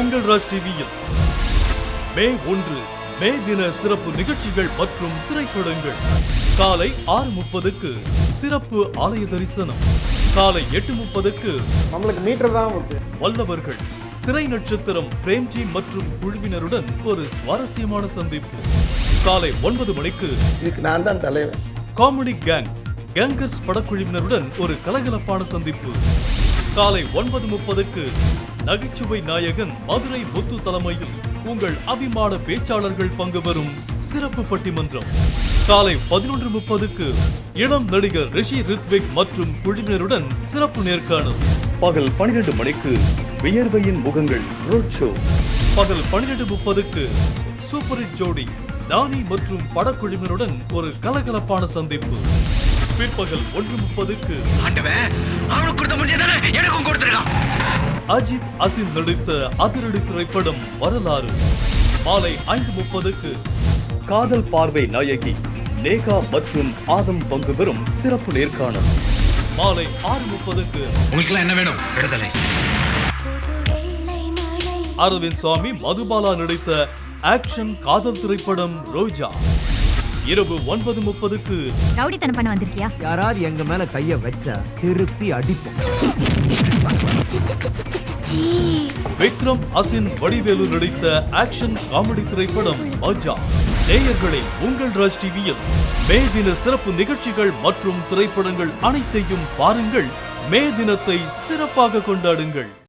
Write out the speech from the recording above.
உங்கள் ராஜ் டிவியில் மே ஒன்று மே தின சிறப்பு நிகழ்ச்சிகள் மற்றும் திரைப்படங்கள். காலை ஆறு முப்பதுக்கு சிறப்பு ஆலய தரிசனம். காலை எட்டு முப்பதுக்கு நம்மளுக்கு மீட்டர் தான் முக்கியம் வல்லவர்கள். திரை நட்சத்திரம் பிரேம்ஜி மற்றும் குழுவினருடன் ஒரு சுவாரஸ்யமான சந்திப்பு. காலை ஒன்பது மணிக்கு இதுக்கு நான் தான் தலைவன். காமெடி கேங் கேங்கர்ஸ் படக்குழுவினருடன் ஒரு கலகலப்பான சந்திப்பு. காலை ஒன்பது முப்பதுக்கு நகைச்சுவை நாயகன் மதுரை முத்து தலைமையில் உங்கள் அபிமான பேச்சாளர்கள் பங்கு பெறும் சிறப்பு பட்டிமன்றம். காலை பதினொன்று முப்பதுக்கு இளம் நடிகர் ரிஷி ரித்விக் மற்றும் குழுவினருடன் சிறப்பு நேர்காணல். பகல் பனிரெண்டு மணிக்கு வியர்வையின் முகங்கள் ரோட் ஷோ பகல் பன்னிரண்டு முப்பதுக்கு சூப்பர் ஹிட் ஜோடி நானி மற்றும் படக்குழுவினருடன் ஒரு கலகலப்பான சந்திப்பு. பிற்பகல் ஒன்று முப்பதுக்கு. அஜித் அசின் நடித்த அதிரடி திரைப்படம் வரலாறு. மாலை ஐந்து முப்பதுக்கு காதல் பார்வை நாயகி லேகா மற்றும் ஆதம் பங்கு பெறும் சிறப்பு நேர்காணல். மாலை ஆறு முப்பதுக்கு உங்களுக்கு என்ன வேணும்? விடுதலை. அரவிந்த் சுவாமி மதுபாலா நடித்த ஆக்ஷன் காதல் திரைப்படம் ரோஜா. இரவு ஒன்பது முப்பதுக்கு. ரவுடித்தனம் பண்ண வந்திருக்கியா? யாராவது எங்க மேல கைய வச்சா திருப்பி அடிப்போம். விக்ரம் அசின் வடிவேலு நடித்த ஆக்ஷன் காமெடி திரைப்படம் மஜா. நேயர்களே உங்கள் ராஜ் டிவியில் மே தின சிறப்பு நிகழ்ச்சிகள் மற்றும் திரைப்படங்கள் அனைத்தையும் பாருங்கள். மே தினத்தை சிறப்பாக கொண்டாடுங்கள்.